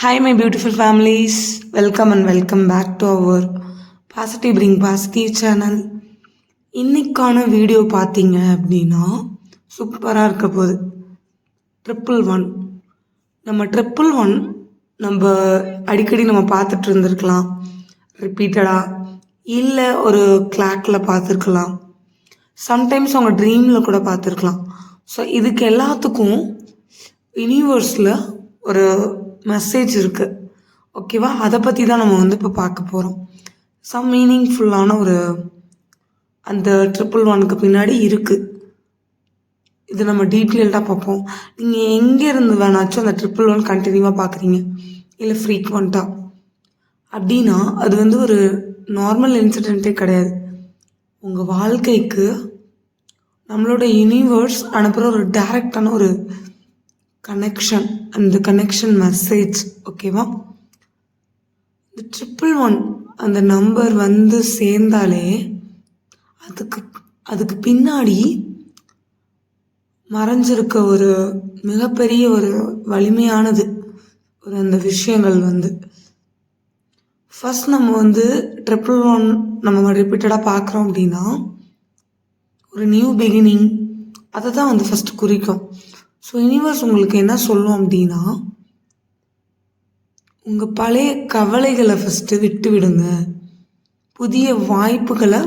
Hi my beautiful families welcome and welcome back to our positive bring positive channel இன்றைக்கான video பார்த்தீங்க அப்படின்னா சூப்பராக இருக்க போகுது. ட்ரிப்புள் ஒன் நம்ம ட்ரிப்புள் ஒன் நம்ம அடிக்கடி நம்ம பார்த்துட்டு இருந்திருக்கலாம். ரிப்பீட்டடாக இல்லை ஒரு கிளாக்கில் பார்த்துருக்கலாம். சம்டைம்ஸ் அவங்க ட்ரீமில் கூட பார்த்துருக்கலாம். ஸோ இதுக்கு எல்லாத்துக்கும் யூனிவர்ஸில் ஒரு மெசேஜ் இருக்குது ஓகேவா அதை பற்றி தான் நம்ம வந்து இப்போ பார்க்க போகிறோம் சம் மீனிங்ஃபுல்லான ஒரு அந்த ட்ரிபிள் ஒனுக்கு பின்னாடி இருக்குது இது நம்ம டீட்டெயில்டாக பார்ப்போம். நீங்கள் எங்கே இருந்து வேணாச்சும் அந்த ட்ரிபிள் ஒன் கண்டினியூவாக பார்க்குறீங்க. இல்லை ஃப்ரீக்வெண்ட்டாக அப்படின்னா அது வந்து ஒரு நார்மல் இன்சிடெண்ட்டே கிடையாது. உங்கள் வாழ்க்கைக்கு நம்மளோட யூனிவர்ஸ் அனுப்புகிற ஒரு டைரக்டான ஒரு கனெக்ஷன் அந்த கனெக்ஷன் மெசேஜ் ஓகேவா இந்த ட்ரிபிள் ஒன் அந்த நம்பர் வந்து சேர்ந்தாலே அதுக்கு அதுக்கு பின்னாடி மறைஞ்சிருக்க ஒரு மிகப்பெரிய ஒரு வலிமையானது ஒரு அந்த விஷயங்கள் வந்து. ஃபர்ஸ்ட் நம்ம வந்து ட்ரிபிள் ஒன் நம்ம ரிப்பீட்டடாக பார்க்குறோம் அப்படின்னா ஒரு நியூ பிகினிங் அதை தான் வந்து ஃபஸ்ட்டு குறிக்கும். ஸோ யூனிவர்ஸ் உங்களுக்கு என்ன சொல்லும் அப்படின்னா உங்கள் பழைய கவலைகளை ஃபஸ்ட்டு விட்டு விடுங்க. புதிய வாய்ப்புகளை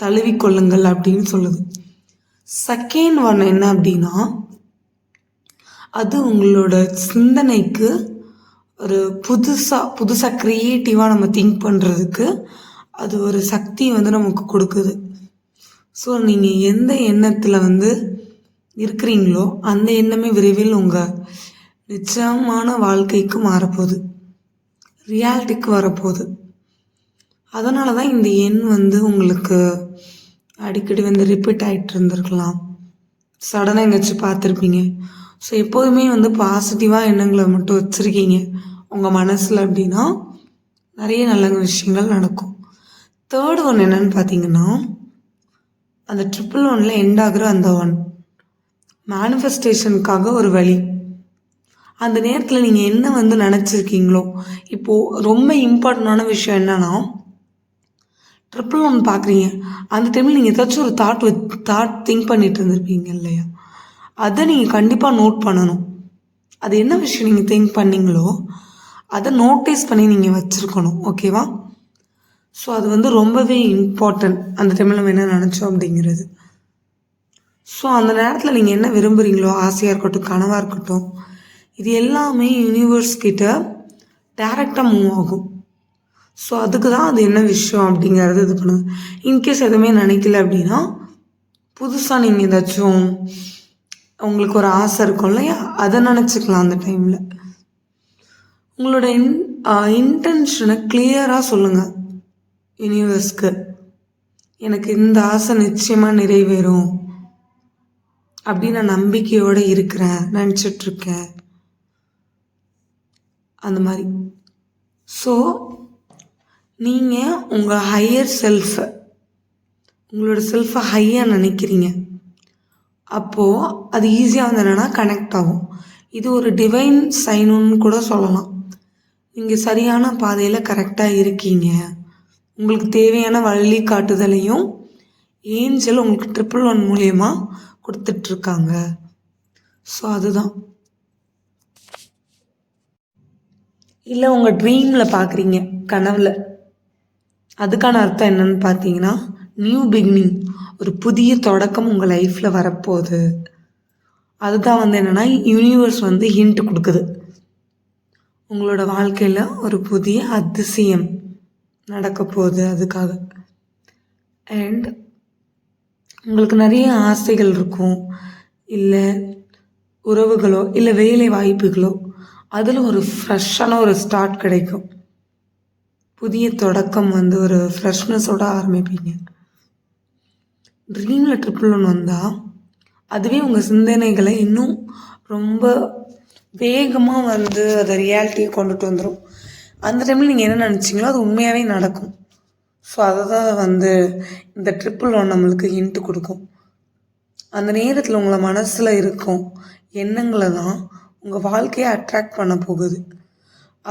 தழுவிக்கொள்ளுங்கள் அப்படின்னு சொல்லுது. செகண்ட் ஒன் என்ன அப்படின்னா அது உங்களோட சிந்தனைக்கு ஒரு புதுசாக புதுசாக க்ரியேட்டிவாக நம்ம திங்க் பண்ணுறதுக்கு அது ஒரு சக்தியை வந்து நமக்கு கொடுக்குது. ஸோ நீங்கள் எந்த எண்ணத்தில் வந்து இருக்கிறீங்களோ அந்த எண்ணமே விரைவில் உங்கள் நிச்சயமான வாழ்க்கைக்கு மாறப்போகுது. ரியாலிட்டிக்கு வரப்போகுது. அதனால தான் இந்த எண் வந்து உங்களுக்கு அடிக்கடி வந்து ரிப்பீட் ஆகிட்டு இருந்திருக்கலாம். சடனாக எங்கேயாச்சும் பார்த்துருப்பீங்க. ஸோ எப்போதுமே வந்து பாசிட்டிவாக எண்ணங்களை மட்டும் வச்சுருக்கீங்க. உங்கள் மனசில் அப்படின்னா நிறைய நல்ல விஷயங்கள் நடக்கும். தேர்ட் ஒன் என்னன்னு பார்த்தீங்கன்னா அந்த ட்ரிபிள் ஒனில் எண்ட் ஆகுற அந்த ஒன் மேனிஃபெஸ்டேஷனுக்காக ஒரு வழி. அந்த நேரத்தில் நீங்கள் என்ன வந்து நினச்சிருக்கீங்களோ இப்போது ரொம்ப இம்பார்ட்டண்டான விஷயம் என்னன்னா ட்ரிப்பிள் ஒன் பார்க்குறீங்க அந்த டைமில் நீங்கள் ஏதாச்சும் ஒரு தாட் தாட் திங்க் பண்ணிட்டு இருந்திருப்பீங்க இல்லையா? அதை நீங்கள் கண்டிப்பாக நோட் பண்ணணும். அது என்ன விஷயம் நீங்கள் திங்க் பண்ணீங்களோ அதை நோட்டீஸ் பண்ணி நீங்கள் வச்சுருக்கணும். ஓகேவா ஸோ அது வந்து ரொம்பவே இம்பார்ட்டன்ட் அந்த டைமில் நம்ம என்ன நினச்சோம் அப்படிங்கிறது. ஸோ அந்த நேரத்தில் நீங்கள் என்ன விரும்புகிறீங்களோ ஆசையாக இருக்கட்டும் கனவாக இருக்கட்டும் இது எல்லாமே யூனிவர்ஸ் கிட்ட டேரெக்டாக மூவ் ஆகும். ஸோ அதுக்கு தான் அது என்ன விஷயம் அப்படிங்கிறது இது பண்ணுங்க இன்கேஸ் எதுவுமே நினைக்கல அப்படின்னா புதுசாக நீங்கள் ஏதாச்சும் உங்களுக்கு ஒரு ஆசை இருக்கும் இல்லையா? அதை நினச்சிக்கலாம் அந்த டைமில் உங்களோட இன் இன்டென்ஷனை கிளியராக சொல்லுங்கள் யூனிவர்ஸ்க்கு எனக்கு இந்த ஆசை நிச்சயமாக நிறைவேறும். அப்படின்னு நான் நம்பிக்கையோடு இருக்கிறேன் நினச்சிட்ருக்கேன். அந்த மாதிரி. ஸோ நீங்கள் உங்கள் ஹையர் செல்ஃபை உங்களோட செல்ஃபை ஹையாக நினைக்கிறீங்க. அப்போது அது ஈஸியாக வந்து என்னென்னா கனெக்ட் ஆகும். இது ஒரு டிவைன் சைனுன்னு கூட சொல்லலாம். நீங்கள் சரியான பாதையில் கரெக்டாக இருக்கீங்க. உங்களுக்கு தேவையான வழி காட்டுதலையும் ஏஞ்சல் உங்களுக்கு ட்ரிபிள் ஒன் மூலயமா கொடுத்துட்ருக்காங்க. ஸோ அதுதான். இல்லை உங்கள் ட்ரீமில் பார்க்குறீங்க கனவில். அதுக்கான அர்த்தம் என்னன்னு பார்த்தீங்கன்னா நியூ பிகினிங் ஒரு புதிய தொடக்கம் உங்கள் லைஃப்பில் வரப்போகுது. அதுதான் வந்து என்னென்னா யூனிவர்ஸ் வந்து ஹிண்ட் கொடுக்குது. உங்களோட வாழ்க்கையில் ஒரு புதிய அதிசயம் நடக்க போகுது அதுக்காக. அண்ட் உங்களுக்கு நிறைய ஆசைகள் இருக்கும். இல்லை உறவுகளோ இல்லை வேலை வாய்ப்புகளோ அதில் ஒரு ஃப்ரெஷ்ஷான ஒரு ஸ்டார்ட் கிடைக்கும். புதிய தொடக்கம் வந்து ஒரு ஃப்ரெஷ்னஸோட ஆரம்பிப்பீங்க. ட்ரீமில் ட்ரிப்பிள் ஒன்று வந்தால் அதுவே உங்கள் சிந்தனைகளை இன்னும் ரொம்ப வேகமாக வந்து அதை ரியாலிட்டியை கொண்டுட்டு வந்துடும் அந்த டைமில் நீங்கள் என்ன நினச்சிங்களோ அது உண்மையாகவே நடக்கும். ஸோ அதை தான் வந்து இந்த ட்ரிப்புள் ஒன் நம்மளுக்கு ஹிண்ட்டு கொடுக்கும். அந்த நேரத்தில் உங்களை மனசில் இருக்கும் எண்ணங்களை தான் உங்கள் வாழ்க்கையை அட்ராக்ட் பண்ண போகுது.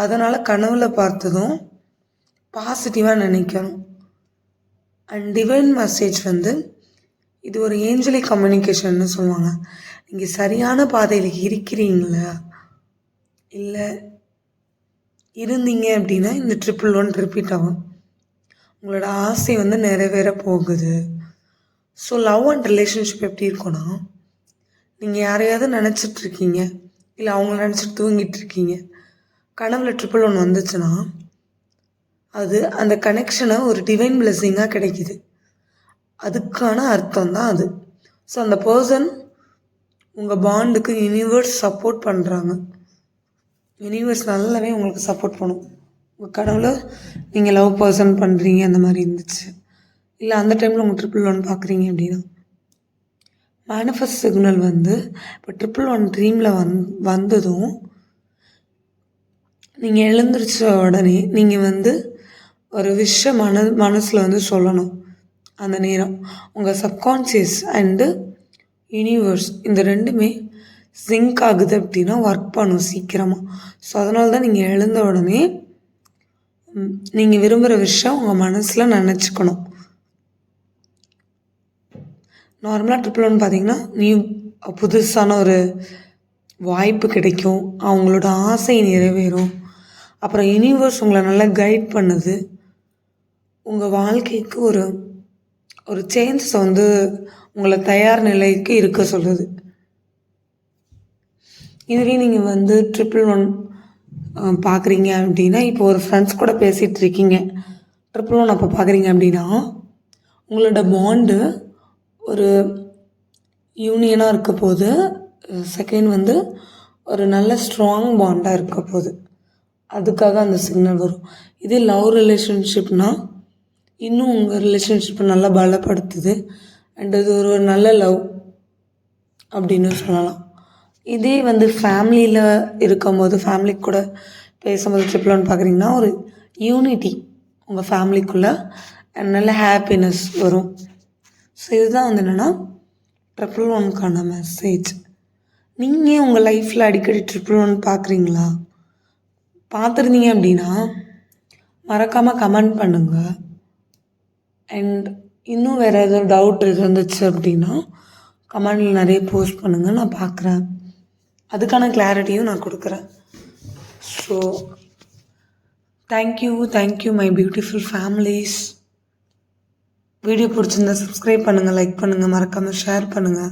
அதனால் கனவுல பார்த்ததும் பாசிட்டிவாக நினைக்கணும். அண்ட் டிவைன் மெசேஜ் வந்து இது ஒரு ஏஞ்சலி கம்யூனிகேஷன்னு சொல்லுவாங்க. நீங்கள் சரியான பாதையில் இருக்கிறீங்களா? இல்லை இருந்தீங்க அப்படின்னா இந்த ட்ரிபிள் ஒன் ரிப்பீட் ஆகும். உங்களோட ஆசை வந்து நிறைவேற போகுது. ஸோ லவ் அண்ட் ரிலேஷன்ஷிப் எப்படி இருக்கும்னா நீங்கள் யாரையாவது நினச்சிட்ருக்கீங்க இல்லை அவங்கள நினச்சிட்டு தூங்கிட்டு இருக்கீங்க கனவுல ட்ரிபிள் ஒன்று வந்துச்சுன்னா அது அந்த கனெக்ஷனை ஒரு டிவைன் பிளெஸ்ஸிங்காக கிடைக்குது. அதுக்கான அர்த்தம் தான் அது. ஸோ அந்த பர்சன் உங்கள் பாண்டுக்கு யூனிவர்ஸ் சப்போர்ட் பண்ணுறாங்க யூனிவர்ஸ் நல்லாவே உங்களுக்கு சப்போர்ட் பண்ணும். உங்கள் கனவுல நீங்கள் லவ் பர்சன் பண்ணுறீங்க அந்த மாதிரி இருந்துச்சு. இல்லை அந்த டைமில் உங்கள் ட்ரிபிள் ஒன் பார்க்குறீங்க அப்படின்னா? மேனிஃபெஸ்ட் சிக்னல் வந்து இப்போ ட்ரிபிள் ஒன் ட்ரீமில் வந் வந்ததும் நீங்கள் எழுந்திரிச்ச உடனே நீங்கள் வந்து ஒரு விஷயம் மன மனசில் வந்து சொல்லணும் அந்த நேரம். உங்கள் சப்கான்ஷியஸ் அண்டு யூனிவர்ஸ் இந்த ரெண்டுமே சிங்க் ஆகுது அப்படின்னா ஒர்க் பண்ணும் சீக்கிரமாக ஸோ அதனால தான் நீங்கள் எழுந்த உடனே நீங்கள் விரும்புகிற விஷயம் உங்கள் மனசில் நினச்சிக்கணும். நார்மலாக ட்ரிபிள் ஒன் பார்த்தீங்கன்னா நியூ புதுசான ஒரு வாய்ப்பு கிடைக்கும். அவங்களோட ஆசை நிறைவேறும். அப்புறம் யூனிவர்ஸ் உங்களை நல்லா கைட் பண்ணுது. உங்கள் வாழ்க்கைக்கு ஒரு ஒரு சேஞ்சஸை வந்து உங்களை தயார் நிலைக்கு இருக்க சொல்லுது. இதுவே நீங்கள் வந்து ட்ரிபிள் ஒன் பார்க்குறீங்க அப்படின்னா இப்போ ஒரு ஃப்ரெண்ட்ஸ் கூட பேசிகிட்டு இருக்கீங்க. ட்ரிபிள் ஒன் அப்போ பார்க்குறீங்க அப்படின்னா உங்களோட பாண்டு ஒரு யூனியனாக இருக்க போது செகண்ட் வந்து ஒரு நல்ல ஸ்ட்ராங் பாண்டாக இருக்க போது அதுக்காக அந்த சிக்னல் வரும். இதே லவ் ரிலேஷன்ஷிப்னால் இன்னும் உங்கள் ரிலேஷன்ஷிப்பை நல்லா பலப்படுத்துது. அண்ட் இது ஒரு நல்ல லவ் அப்படின்னு சொல்லலாம். இதே வந்து ஃபேமிலியில் இருக்கும்போது ஃபேமிலி கூட பேசும்போது ட்ரிப்பிள் ஒன் பார்க்குறீங்கன்னா ஒரு யூனிட்டி உங்கள் ஃபேமிலிக்குள்ளே நல்ல ஹாப்பினஸ் வரும். ஸோ இதுதான் வந்து என்னென்னா ட்ரிபிள் ஒன்க்கான மெசேஜ் நீங்கள் உங்கள் லைஃப்பில் அடிக்கடி ட்ரிபிள் ஒன் பார்க்குறீங்களா பார்த்துருந்தீங்க அப்படின்னா மறக்காமல் கமெண்ட் பண்ணுங்கள் அண்ட் இன்னும் வேறு எதுவும் டவுட் இருந்துச்சு அப்படின்னா கமெண்டில் நிறைய போஸ்ட் பண்ணுங்கள் நான் பார்க்குறேன் அதுக்கான கிளாரிட்டியும் நான் கொடுக்குறேன். So thank you thank you my beautiful families video பிடிச்சிருந்தா சப்ஸ்கிரைப் பண்ணுங்கள் லைக் பண்ணுங்கள் மறக்காமல் ஷேர் பண்ணுங்கள்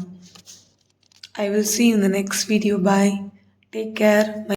I will see in the next video bye take care